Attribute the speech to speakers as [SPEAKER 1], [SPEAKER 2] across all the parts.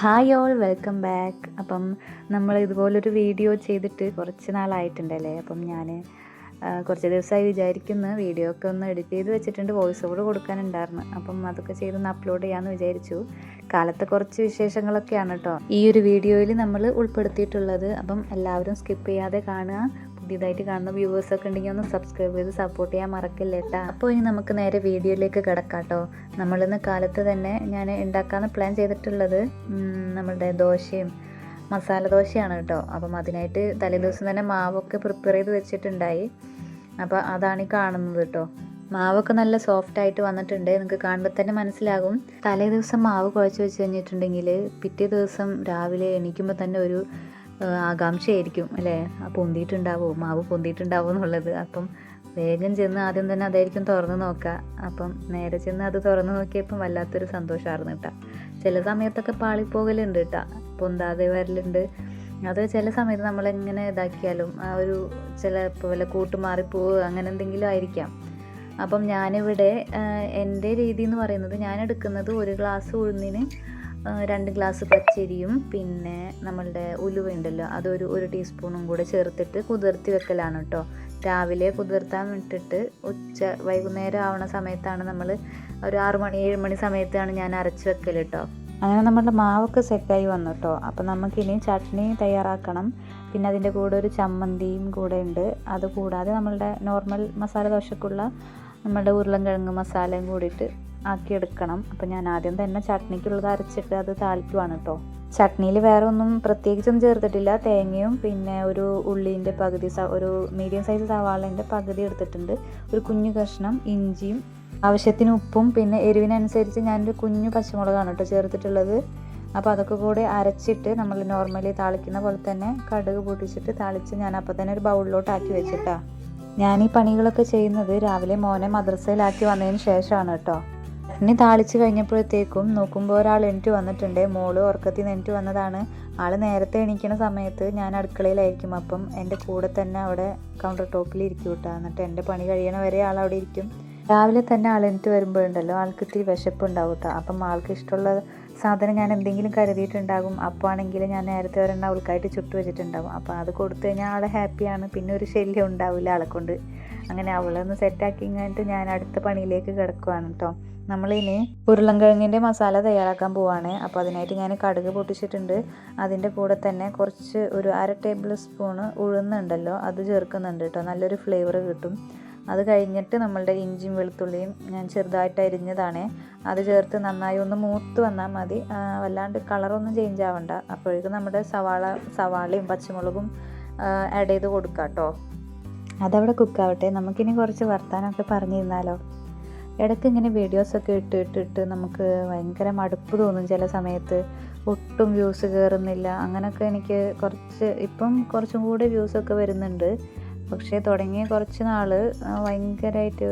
[SPEAKER 1] Hi all welcome back. അപ്പം നമ്മൾ ഇതുപോലൊരു വീഡിയോ ചെയ്തിട്ട് കുറച്ച് നാളായിട്ടുണ്ടല്ലേ? അപ്പം ഞാൻ കുറച്ച് ദിവസമായി വിചാരിക്കുന്നു വീഡിയോ ഒക്കെ ഒന്ന് എഡിറ്റ് ചെയ്ത് വെച്ചിട്ടുണ്ട് വോയിസ് ഓവർ കൊടുക്കാനുണ്ടായിരുന്നു. അപ്പം അതൊക്കെ ചെയ്തൊന്ന് അപ്ലോഡ് ചെയ്യാമെന്ന് വിചാരിച്ചു. കാലത്തെ കുറച്ച് വിശേഷങ്ങളൊക്കെയാണ് കേട്ടോ. ഈ ഒരു വീഡിയോയിൽ നമ്മൾ ഉൾപ്പെടുത്തിയിട്ടുള്ളത്. അപ്പം എല്ലാവരും സ്കിപ്പ് ചെയ്യാതെ കാണുക. പുതിയതായിട്ട് കാണുന്ന വ്യൂവേഴ്സ് ഒക്കെ ഉണ്ടെങ്കിൽ ഒന്ന് സബ്സ്ക്രൈബ് ചെയ്ത് സപ്പോർട്ട് ചെയ്യാൻ മറക്കില്ല കേട്ടോ അപ്പോൾ ഇനി നമുക്ക് നേരെ വീഡിയോയിലേക്ക് കിടക്കാം കേട്ടോ നമ്മളിന്ന് കാലത്ത് തന്നെ ഞാൻ ഉണ്ടാക്കാമെന്ന് പ്ലാൻ ചെയ്തിട്ടുള്ളത് നമ്മളുടെ ദോശയും മസാല ദോശയാണ് കേട്ടോ അപ്പം അതിനായിട്ട് തലേദിവസം തന്നെ മാവൊക്കെ പ്രിപ്പയർ ചെയ്ത് വെച്ചിട്ടുണ്ടായി. അപ്പോൾ അതാണ് ഈ കാണുന്നത് കേട്ടോ മാവൊക്കെ നല്ല സോഫ്റ്റ് ആയിട്ട് വന്നിട്ടുണ്ട്. നിങ്ങൾക്ക് കാണുമ്പോൾ തന്നെ മനസ്സിലാകും. തലേ ദിവസം മാവ് കുഴച്ച് വെച്ച് കഴിഞ്ഞിട്ടുണ്ടെങ്കിൽ പിറ്റേ ദിവസം രാവിലെ എണീക്കുമ്പോൾ തന്നെ ഒരു ആകാംക്ഷയായിരിക്കും അല്ലേ? ആ പൊന്തിയിട്ടുണ്ടാവോ? മാവ് പൊന്തിയിട്ടുണ്ടാവോ എന്നുള്ളത്. അപ്പം വേഗം ചെന്ന് ആദ്യം തന്നെ അതായിരിക്കും തുറന്ന് നോക്കുക അപ്പം നേരെ ചെന്ന് അത് തുറന്ന് നോക്കിയപ്പം വല്ലാത്തൊരു സന്തോഷമായിരുന്നു കേട്ടോ. ചില സമയത്തൊക്കെ പാളിപ്പോകലുണ്ട് കേട്ടോ. പൊന്താതെ വരലുണ്ട്. അത് ചില സമയത്ത് നമ്മളെങ്ങനെ ഇതാക്കിയാലും ആ ഒരു ചില ഇപ്പോൾ വല്ല കൂട്ടുമാറിപ്പോവുക അങ്ങനെ എന്തെങ്കിലും ആയിരിക്കാം. അപ്പം ഞാനിവിടെ എന്റെ രീതി എന്ന് പറയുന്നത് ഞാൻ എടുക്കുന്നത് ഒരു ഗ്ലാസ് ഉഴുന്നിന് രണ്ട് ഗ്ലാസ് പച്ചരിയും പിന്നെ നമ്മളുടെ ഉലുവ ഉണ്ടല്ലോ അതൊരു ഒരു ടീസ്പൂണും കൂടെ ചേർത്തിട്ട് കുതിർത്തി വെക്കലാണ് കേട്ടോ രാവിലെ കുതിർത്താൻ വിട്ടിട്ട് ഉച്ച വൈകുന്നേരം ആവുന്ന സമയത്താണ് നമ്മൾ ഒരു ആറ് മണി ഏഴ് മണി സമയത്താണ് ഞാൻ അരച്ച് വെക്കൽ കേട്ടോ അങ്ങനെ നമ്മുടെ മാവൊക്കെ സെറ്റായി വന്നു കേട്ടോ അപ്പം നമുക്കിനി ചട്നി തയ്യാറാക്കണം. പിന്നെ അതിന്റെ കൂടെ ഒരു ചമ്മന്തിയും കൂടെ ഉണ്ട്. അത് കൂടാതെ നമ്മളുടെ നോർമൽ മസാല ദോശക്കുള്ള നമ്മളുടെ ഉരുളൻകിഴങ്ങ് മസാലയും കൂടിയിട്ട് ആക്കിയെടുക്കണം. അപ്പം ഞാൻ ആദ്യം തന്നെ ചട്നിക്കുള്ളത് അരച്ചിട്ട് അത് താളിക്കുവാണ് കേട്ടോ ചട്നിയിൽ വേറെ ഒന്നും പ്രത്യേകിച്ചൊന്നും ചേർത്തിട്ടില്ല. തേങ്ങയും പിന്നെ ഒരു ഉള്ളീന്റെ പകുതി ഒരു മീഡിയം സൈസ് സവാളേന്റെ പകുതി എടുത്തിട്ടുണ്ട്. ഒരു കുഞ്ഞു കഷ്ണം ഇഞ്ചിയും ആവശ്യത്തിന് ഉപ്പും പിന്നെ എരിവിനനുസരിച്ച് ഞാനൊരു കുഞ്ഞു പച്ചമുളകാണ് കേട്ടോ ചേർത്തിട്ടുള്ളത്. അപ്പോൾ അതൊക്കെ കൂടെ അരച്ചിട്ട് നമ്മൾ നോർമലി താളിക്കുന്ന പോലെ തന്നെ കടുക് പൊട്ടിച്ചിട്ട് താളിച്ച് ഞാൻ അപ്പോൾ തന്നെ ഒരു ബൗളിലോട്ട് ആക്കി വെച്ചിട്ടാ. ഞാൻ ഈ പണികളൊക്കെ ചെയ്യുന്നത് രാവിലെ മോനെ മദ്രസയിലാക്കി വന്നതിന് ശേഷമാണ് കേട്ടോ. ഇനി താളിച്ച് കഴിഞ്ഞപ്പോഴത്തേക്കും നോക്കുമ്പോൾ ഒരാൾ എണീറ്റ് വന്നിട്ടുണ്ട്. മോൾ ഉറക്കത്തിൽ നിന്ന് എണീറ്റ് വന്നതാണ്. ആൾ നേരത്തെ എണീക്കുന്ന സമയത്ത് ഞാൻ അടുക്കളയിലായിരിക്കും. അപ്പം എന്റെ കൂടെ തന്നെ അവിടെ കൗണ്ടർ ടോപ്പിൽ ഇരിക്കും കേട്ടോ. എന്നിട്ട് എന്റെ പണി കഴിയണ വരെ ആൾ അവിടെ ഇരിക്കും. രാവിലെ തന്നെ എണീറ്റ് വരുമ്പോഴുണ്ടല്ലോ ആൾക്ക് ഇത്തിരി വിശപ്പുണ്ടാവും കേട്ടോ അപ്പം ആൾക്ക് ഇഷ്ടമുള്ള സാധനം ഞാൻ എന്തെങ്കിലും കരുതിയിട്ടുണ്ടാകും അപ്പോൾ ആണെങ്കിൽ ഞാൻ നേരത്തെ ഒരെണ്ണം അവൾക്കായിട്ട് ചുട്ടു വെച്ചിട്ടുണ്ടാകും അപ്പോൾ അത് കൊടുത്തു കഴിഞ്ഞാൽ ആൾ ഹാപ്പിയാണ് പിന്നെ ഒരു ശല്യം ഉണ്ടാവില്ല ആളെ കൊണ്ട്. അങ്ങനെ അവളൊന്ന് സെറ്റാക്കി കഴിഞ്ഞിട്ട് ഞാൻ അടുത്ത പണിയിലേക്ക് കിടക്കുവാണ് കേട്ടോ നമ്മളിനി ഉരുളൻകിഴങ്ങിന്റെ മസാല തയ്യാറാക്കാൻ പോവാണ്. അപ്പോൾ അതിനായിട്ട് ഞാൻ കടുക് പൊട്ടിച്ചിട്ടുണ്ട്. അതിന്റെ കൂടെ തന്നെ കുറച്ച് ഒരു അര ടേബിൾ സ്പൂണ് ഉഴുന്നുണ്ടല്ലോ അത് ചേർക്കുന്നുണ്ട് കേട്ടോ നല്ലൊരു ഫ്ലേവർ കിട്ടും. അത് കഴിഞ്ഞിട്ട് നമ്മളുടെ ഇഞ്ചിയും വെളുത്തുള്ളിയും ഞാൻ ചെറുതായിട്ട് അരിഞ്ഞതാണ്. അത് ചേർത്ത് നന്നായി ഒന്ന് മൂത്ത് വന്നാൽ മതി. വല്ലാണ്ട് കളറൊന്നും ചേഞ്ച് ആവണ്ട. അപ്പോഴേക്കും നമ്മുടെ സവാള സവാളയും പച്ചമുളകും ആഡ് ചെയ്ത് കൊടുക്കാം കേട്ടോ. അതവിടെ കുക്കാവട്ടെ നമുക്കിനി കുറച്ച് വർത്താനമൊക്കെ പറഞ്ഞിരുന്നാലോ? ഇടയ്ക്ക് ഇങ്ങനെ വീഡിയോസൊക്കെ ഇട്ട് ഇട്ടിട്ട് നമുക്ക് ഭയങ്കര മടുപ്പ് തോന്നും ചില സമയത്ത്. ഒട്ടും വ്യൂസ് കയറുന്നില്ല അങ്ങനെയൊക്കെ എനിക്ക് കുറച്ച് ഇപ്പം കുറച്ചും കൂടി വ്യൂസൊക്കെ വരുന്നുണ്ട്. പക്ഷേ തുടങ്ങിയ കുറച്ച് നാൾ ഭയങ്കരമായിട്ട്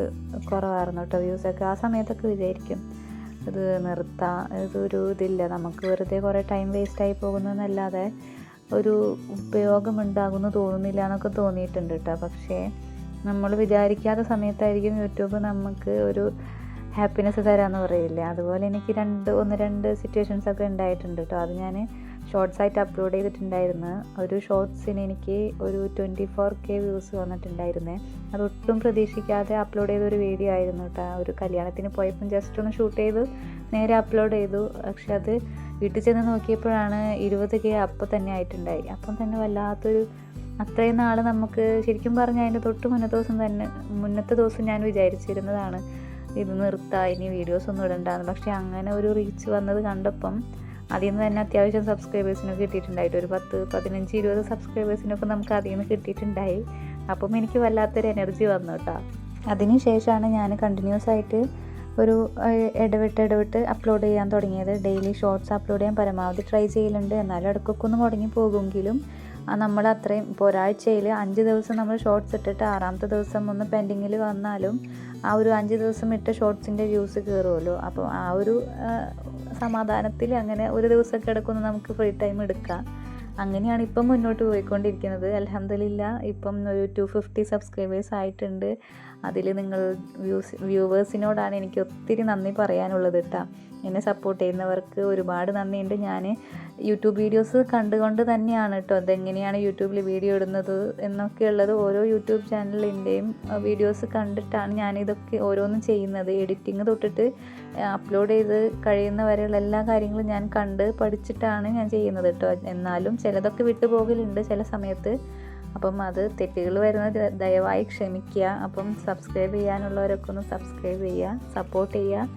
[SPEAKER 1] കുറവായിരുന്നു കേട്ടോ വ്യൂസൊക്കെ. ആ സമയത്തൊക്കെ വിചാരിക്കും ഇത് നിർത്താം ഇതൊരു ഇതില്ല. നമുക്ക് വെറുതെ കുറേ ടൈം വേസ്റ്റായി പോകുന്നതെന്നല്ലാതെ ഒരു ഉപയോഗമുണ്ടാകുമെന്ന് തോന്നുന്നില്ല എന്നൊക്കെ തോന്നിയിട്ടുണ്ട് കേട്ടോ. പക്ഷേ നമ്മൾ വിചാരിക്കാത്ത സമയത്തായിരിക്കും യൂട്യൂബ് നമുക്ക് ഒരു ഹാപ്പിനെസ് തരാമെന്ന് പറയില്ലേ? അതുപോലെ എനിക്ക് രണ്ട് ഒന്ന് രണ്ട് സിറ്റുവേഷൻസൊക്കെ ഉണ്ടായിട്ടുണ്ട് കേട്ടോ. അത് ഞാൻ ഷോർട്സ് ആയിട്ട് അപ്ലോഡ് ചെയ്തിട്ടുണ്ടായിരുന്നു. ഒരു ഷോർട്സിന് എനിക്ക് ഒരു ട്വന്റി ഫോർ കെ വ്യൂസ് വന്നിട്ടുണ്ടായിരുന്നേ. അതൊട്ടും പ്രതീക്ഷിക്കാതെ അപ്ലോഡ് ചെയ്ത ഒരു വീഡിയോ ആയിരുന്നു കേട്ടോ ഒരു കല്യാണത്തിന് പോയപ്പം ജസ്റ്റ് ഒന്ന് ഷൂട്ട് ചെയ്തു നേരെ അപ്ലോഡ് ചെയ്തു. പക്ഷെ അത് വീട്ടിൽ ചെന്ന് നോക്കിയപ്പോഴാണ് ഇരുപത് കെ അപ്പം തന്നെ ആയിട്ടുണ്ടായി. അപ്പം തന്നെ വല്ലാത്തൊരു അത്രയും നാൾ നമുക്ക് ശരിക്കും പറഞ്ഞാൽ അതിന്റെ തൊട്ട് മുന്നത്തെ ദിവസം തന്നെ മുന്നത്തെ ദിവസം ഞാൻ വിചാരിച്ചിരുന്നതാണ് ഇത് നിർത്താം ഇനി വീഡിയോസ് ഒന്നും ഇടണ്ടാന്ന്. പക്ഷേ അങ്ങനെ ഒരു റീച്ച് വന്നത് കണ്ടപ്പം അതിൽ നിന്ന് തന്നെ അത്യാവശ്യം സബ്സ്ക്രൈബേഴ്സിനൊക്കെ കിട്ടിയിട്ടുണ്ടായിട്ട്. ഒരു പത്ത് പതിനഞ്ച് ഇരുപത് സബ്സ്ക്രൈബേഴ്സിനൊക്കെ നമുക്ക് അതിൽ നിന്ന് കിട്ടിയിട്ടുണ്ടായി. അപ്പം എനിക്ക് വല്ലാത്തൊരു എനർജി വന്നു കേട്ടോ അതിന് ശേഷമാണ് ഞാൻ കണ്ടിന്യൂസ് ആയിട്ട് ഒരു ഇടവിട്ട് ഇടവിട്ട് അപ്ലോഡ് ചെയ്യാൻ തുടങ്ങിയത്. ഡെയിലി ഷോർട്സ് അപ്ലോഡ് ചെയ്യാൻ പരമാവധി ട്രൈ ചെയ്യലുണ്ട്. എന്നാലും ഇടയ്ക്കൊക്കെ ഒന്ന് മുടങ്ങി പോകുമെങ്കിലും നമ്മൾ അത്രയും ഇപ്പോൾ ഒരാഴ്ചയിൽ അഞ്ച് ദിവസം നമ്മൾ ഷോർട്സ് ഇട്ടിട്ട് ആറാമത്തെ ദിവസം ഒന്ന് പെൻഡിങ്ങിൽ വന്നാലും ആ ഒരു അഞ്ച് ദിവസം ഇട്ട ഷോർട്സിന്റെ വ്യൂസ് കയറുമല്ലോ അപ്പോൾ ആ ഒരു ആ, സമാധാനത്തിൽ അങ്ങനെ ഒരു ദിവസമൊക്കെ എടുക്കുന്ന നമുക്ക് ഫ്രീ ടൈം എടുക്കാം. അങ്ങനെയാണ് ഇപ്പം മുന്നോട്ട് പോയിക്കൊണ്ടിരിക്കുന്നത്. അലഹമില്ല ഇപ്പം ഒരു ടു ഫിഫ്റ്റി സബ്സ്ക്രൈബേഴ്സ് ആയിട്ടുണ്ട്. അതിൽ നിങ്ങൾ വ്യൂസ് വ്യൂവേഴ്സിനോടാണ് എനിക്ക് ഒത്തിരി നന്ദി പറയാനുള്ളത് കേട്ടോ എന്നെ സപ്പോർട്ട് ചെയ്യുന്നവർക്ക് ഒരുപാട് നന്ദിയുണ്ട്. ഞാൻ യൂട്യൂബ് വീഡിയോസ് കണ്ടുകൊണ്ട് തന്നെയാണ് കേട്ടോ അതെങ്ങനെയാണ് യൂട്യൂബിൽ വീഡിയോ ഇടുന്നത് എന്നൊക്കെയുള്ളത് ഓരോ യൂട്യൂബ് ചാനലിന്റെയും വീഡിയോസ് കണ്ടിട്ടാണ് ഞാനിതൊക്കെ ഓരോന്നും ചെയ്യുന്നത്. എഡിറ്റിങ് തൊട്ടിട്ട് അപ്ലോഡ് ചെയ്ത് കഴിയുന്ന വരെയുള്ള എല്ലാ കാര്യങ്ങളും ഞാൻ കണ്ട് പഠിച്ചിട്ടാണ് ഞാൻ ചെയ്യുന്നത് കേട്ടോ എന്നാലും ചിലതൊക്കെ വിട്ടുപോകലുണ്ട് ചില സമയത്ത്. അപ്പം അത് തെറ്റുകൾ വരുന്നത് ദയവായി ക്ഷമിക്കുക. അപ്പം സബ്സ്ക്രൈബ് ചെയ്യാനുള്ളവരൊക്കെ ഒന്ന് സബ്സ്ക്രൈബ് ചെയ്യുക സപ്പോർട്ട് ചെയ്യുക.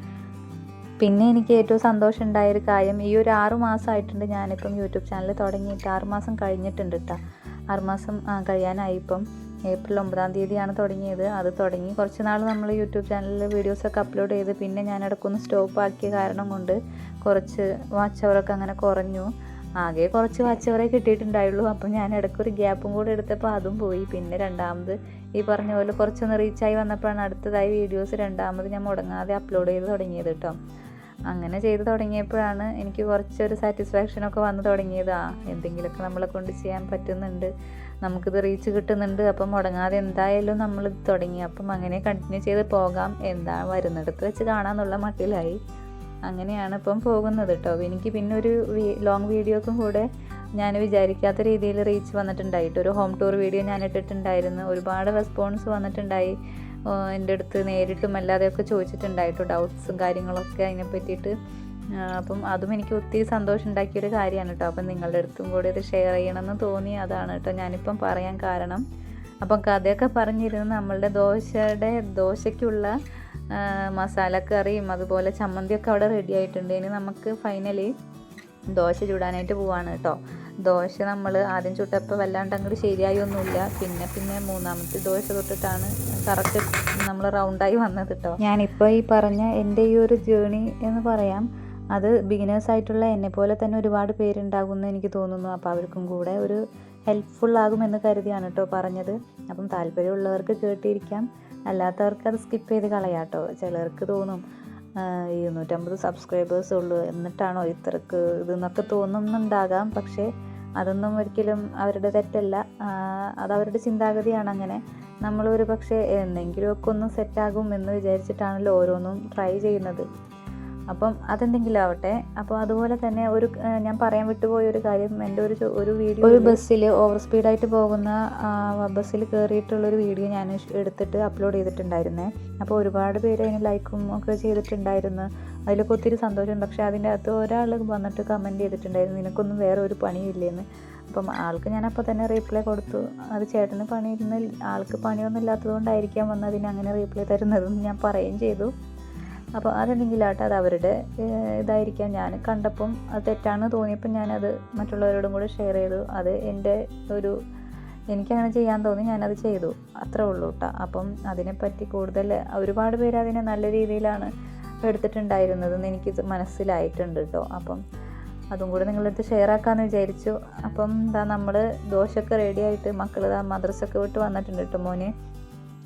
[SPEAKER 1] പിന്നെ എനിക്ക് ഏറ്റവും സന്തോഷം ഉണ്ടായൊരു കാര്യം ഈ ഒരു ആറു മാസമായിട്ടുണ്ട് ഞാനിപ്പം യൂട്യൂബ് ചാനൽ തുടങ്ങിയിട്ട്. ആറുമാസം കഴിഞ്ഞിട്ടുണ്ട് കേട്ടോ ആറുമാസം കഴിയാനായി ഇപ്പം. ഏപ്രിൽ ഒമ്പതാം തീയതിയാണ് തുടങ്ങിയത്. അത് തുടങ്ങി കുറച്ച് നാൾ നമ്മൾ യൂട്യൂബ് ചാനലിൽ വീഡിയോസൊക്കെ അപ്ലോഡ് ചെയ്ത് പിന്നെ ഞാൻ ഇടയ്ക്കൊന്ന് സ്റ്റോപ്പ് ആക്കിയ കാരണം കൊണ്ട് കുറച്ച് വാച്ച് അവറൊക്കെ അങ്ങനെ കുറഞ്ഞു. ആകെ കുറച്ച് വാച്ചവറെ കിട്ടിയിട്ടുണ്ടായുള്ളൂ. അപ്പം ഞാൻ ഇടയ്ക്കൊരു ഗ്യാപ്പും കൂടെ എടുത്തപ്പോൾ അതും പോയി. പിന്നെ രണ്ടാമത് ഈ പറഞ്ഞ പോലെ കുറച്ചൊന്ന് റീച്ചായി വന്നപ്പോഴാണ് അടുത്തതായി വീഡിയോസ് രണ്ടാമത് ഞാൻ മുടങ്ങാതെ അപ്ലോഡ് ചെയ്ത് തുടങ്ങിയത് കേട്ടോ അങ്ങനെ ചെയ്ത് തുടങ്ങിയപ്പോഴാണ് എനിക്ക് കുറച്ചൊരു സാറ്റിസ്ഫാക്ഷനൊക്കെ വന്നു തുടങ്ങിയത്. എന്തെങ്കിലുമൊക്കെ നമ്മളെ കൊണ്ട് ചെയ്യാൻ പറ്റുന്നുണ്ട്. നമുക്കിത് റീച്ച് കിട്ടുന്നുണ്ട്. അപ്പം മുടങ്ങാതെ എന്തായാലും നമ്മൾ തുടങ്ങി. അപ്പം അങ്ങനെ കണ്ടിന്യൂ ചെയ്ത് പോകാം. എന്താ വരുന്നിടത്ത് വെച്ച് കാണാമെന്നുള്ള മട്ടിലായി. അങ്ങനെയാണ് ഇപ്പം പോകുന്നത് കേട്ടോ എനിക്ക് പിന്നെ ഒരു ലോങ് വീഡിയോക്കും കൂടെ ഞാൻ വിചാരിക്കാത്ത രീതിയിൽ റീച്ച് വന്നിട്ടുണ്ടായിട്ട് ഒരു ഹോം ടൂർ വീഡിയോ ഞാൻ ഇട്ടിട്ടുണ്ടായിരുന്നു. ഒരുപാട് റെസ്പോൺസ് വന്നിട്ടുണ്ടായി. എന്റെ അടുത്ത് നേരിട്ടും അല്ലാതെയൊക്കെ ചോദിച്ചിട്ടുണ്ടായിട്ടോ ഡൗട്ട്സും കാര്യങ്ങളൊക്കെ അതിനെ പറ്റിയിട്ട്. അപ്പം അതും എനിക്ക് ഒത്തിരി സന്തോഷം ഉണ്ടാക്കിയൊരു കാര്യമാണ് കേട്ടോ അപ്പം നിങ്ങളുടെ അടുത്തും കൂടി ഇത് ഷെയർ ചെയ്യണമെന്ന് തോന്നി. അതാണ് കേട്ടോ ഞാനിപ്പം പറയാൻ കാരണം. അപ്പം കഥയൊക്കെ പറഞ്ഞിരുന്നു നമ്മളുടെ ദോശയുടെ ദോശയ്ക്കുള്ള മസാലക്കറിയും അതുപോലെ ചമ്മന്തിയൊക്കെ അവിടെ റെഡി ആയിട്ടുണ്ട്. ഇനി നമുക്ക് ഫൈനലി ദോശ ചൂടാനായിട്ട് പോവാണ് കേട്ടോ ദോശ നമ്മൾ ആദ്യം ചുട്ടപ്പോൾ വല്ലാണ്ട് അങ്ങോട്ട് ശരിയായി ഒന്നുമില്ല. പിന്നെ പിന്നെ മൂന്നാമത്തെ ദോശ തൊട്ടിട്ടാണ് കറക്റ്റ് നമ്മൾ റൗണ്ടായി വന്നത് കേട്ടോ ഞാനിപ്പോൾ ഈ പറഞ്ഞ എന്റെ ഈ ഒരു ജേണി എന്ന് പറയാം അത് ബിഗിനേഴ്സ് ആയിട്ടുള്ള എന്നെ പോലെ തന്നെ ഒരുപാട് പേരുണ്ടാകുമെന്ന് എനിക്ക് തോന്നുന്നു. അപ്പോൾ അവർക്കും കൂടെ ഒരു ഹെൽപ്ഫുൾ ആകുമെന്ന് കരുതിയാണ് കേട്ടോ പറഞ്ഞത്. അപ്പം താല്പര്യമുള്ളവർക്ക് കേട്ടിരിക്കാം. അല്ലാത്തവർക്ക് അത് സ്കിപ്പ് ചെയ്ത് കളയാം കേട്ടോ. ചിലർക്ക് തോന്നും ഇരുന്നൂറ്റമ്പത് സബ്സ്ക്രൈബേഴ്സ് ഉള്ളൂ എന്നിട്ടാണോ ഇത്രക്ക് ഇതെന്നൊക്കെ തോന്നുന്നുണ്ടാകാം. പക്ഷേ അതൊന്നും ഒരിക്കലും അവരുടെ തെറ്റല്ല. അത് അവരുടെ ചിന്താഗതിയാണ് അങ്ങനെ. നമ്മളൊരു പക്ഷേ എന്തെങ്കിലുമൊക്കെ ഒന്ന് സെറ്റാകും എന്ന് വിചാരിച്ചിട്ടാണല്ലോ ഓരോന്നും ട്രൈ ചെയ്യുന്നത്. അപ്പം അതെന്തെങ്കിലും ആവട്ടെ. അപ്പോൾ അതുപോലെ തന്നെ ഒരു ഞാൻ പറയാൻ വിട്ടുപോയ ഒരു കാര്യം എന്റെ ഒരു ഒരു വീഡിയോ ഒരു ബസ്സിൽ ഓവർ സ്പീഡായിട്ട് പോകുന്ന ബസ്സിൽ കയറിയിട്ടുള്ളൊരു വീഡിയോ ഞാൻ എടുത്തിട്ട് അപ്ലോഡ് ചെയ്തിട്ടുണ്ടായിരുന്നേ. അപ്പോൾ ഒരുപാട് പേര് അതിന് ലൈക്കും ഒക്കെ ചെയ്തിട്ടുണ്ടായിരുന്നു. അതിലൊക്കെ ഒത്തിരി സന്തോഷം പക്ഷേ അതിന്റെ അകത്ത് ഒരാൾ വന്നിട്ട് കമന്റ് ചെയ്തിട്ടുണ്ടായിരുന്നു. നിനക്കൊന്നും വേറെ ഒരു പണിയില്ലേന്ന്. അപ്പം ആൾക്ക് ഞാൻ അപ്പോൾ തന്നെ റീപ്ലൈ കൊടുത്തു. അത് ചേട്ടന് പണിയിരുന്ന ആൾക്ക് പണിയൊന്നും ഇല്ലാത്തതുകൊണ്ടായിരിക്കാം വന്ന് അതിന് അങ്ങനെ റീപ്ലൈ തരുന്നതെന്ന് ഞാൻ പറയുകയും ചെയ്തു. അപ്പോൾ അതെന്തെങ്കിലും ആട്ടെ അത് അവരുടെ ഇതായിരിക്കാം. ഞാൻ കണ്ടപ്പം അത് തെറ്റാണെന്ന് തോന്നിയപ്പോൾ ഞാനത് മറ്റുള്ളവരോടും കൂടെ ഷെയർ ചെയ്തു. അത് എന്റെ ഒരു എനിക്കങ്ങനെ ചെയ്യാൻ തോന്നി ഞാനത് ചെയ്തു. അത്രേ ഉള്ളൂ കേട്ടോ അപ്പം അതിനെപ്പറ്റി കൂടുതൽ ഒരുപാട് പേര് അതിനെ നല്ല രീതിയിലാണ് എടുത്തിട്ടുണ്ടായിരുന്നതെന്ന് എനിക്ക് മനസ്സിലായിട്ടുണ്ട് കേട്ടോ അപ്പം അതും കൂടെ നിങ്ങളെടുത്ത് ഷെയർ ആക്കാമെന്ന് വിചാരിച്ചു. അപ്പം ഇതാ നമ്മൾ ദോശയൊക്കെ റെഡി ആയിട്ട് മക്കൾ മദ്രസൊക്കെ വിട്ട് വന്നിട്ടുണ്ട് കേട്ടോ മോനെ.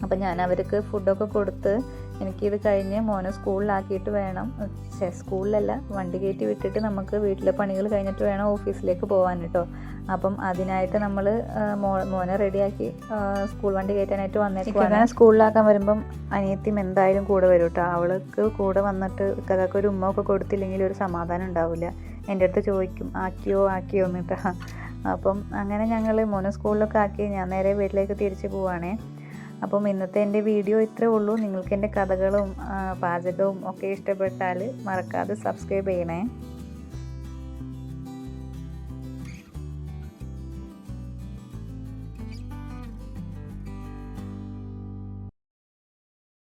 [SPEAKER 1] അപ്പം ഞാൻ അവർക്ക് ഫുഡൊക്കെ കൊടുത്ത് എനിക്കിത് കഴിഞ്ഞ് മോനെ സ്കൂളിലാക്കിയിട്ട് വേണം. സ്കൂളിലല്ല വണ്ടി കയറ്റി വിട്ടിട്ട് നമുക്ക് വീട്ടിലെ പണികൾ കഴിഞ്ഞിട്ട് വേണം ഓഫീസിലേക്ക് പോകാൻ കേട്ടോ അപ്പം അതിനായിട്ട് നമ്മൾ മോ മോനെ റെഡിയാക്കി സ്കൂൾ വണ്ടി കയറ്റാനായിട്ട് വന്നേക്കുവാണ്. സ്കൂളിലാക്കാൻ വരുമ്പം അനിയത്തിയും എന്തായാലും കൂടെ വരും കേട്ടോ അവൾക്ക് കൂടെ വന്നിട്ട് കഥക്ക് ഒരു ഉമ്മ ഒക്കെ കൊടുത്തില്ലെങ്കിൽ ഒരു സമാധാനം ഉണ്ടാവില്ല. എന്റെ അടുത്ത് ചോദിക്കും ആക്കിയോ ആക്കിയോ എന്നിട്ടാ. അപ്പം അങ്ങനെ ഞങ്ങൾ മോനെ സ്കൂളിലൊക്കെ ആക്കി ഞാൻ നേരെ വീട്ടിലേക്ക് തിരിച്ചു പോവാണേ. അപ്പം ഇന്നത്തെ എന്റെ വീഡിയോ ഇത്രേ ഉള്ളൂ. നിങ്ങൾക്ക് എന്റെ കഥകളും പാചകവും ഒക്കെ ഇഷ്ടപ്പെട്ടാൽ മറക്കാതെ സബ്സ്ക്രൈബ് ചെയ്യണേ.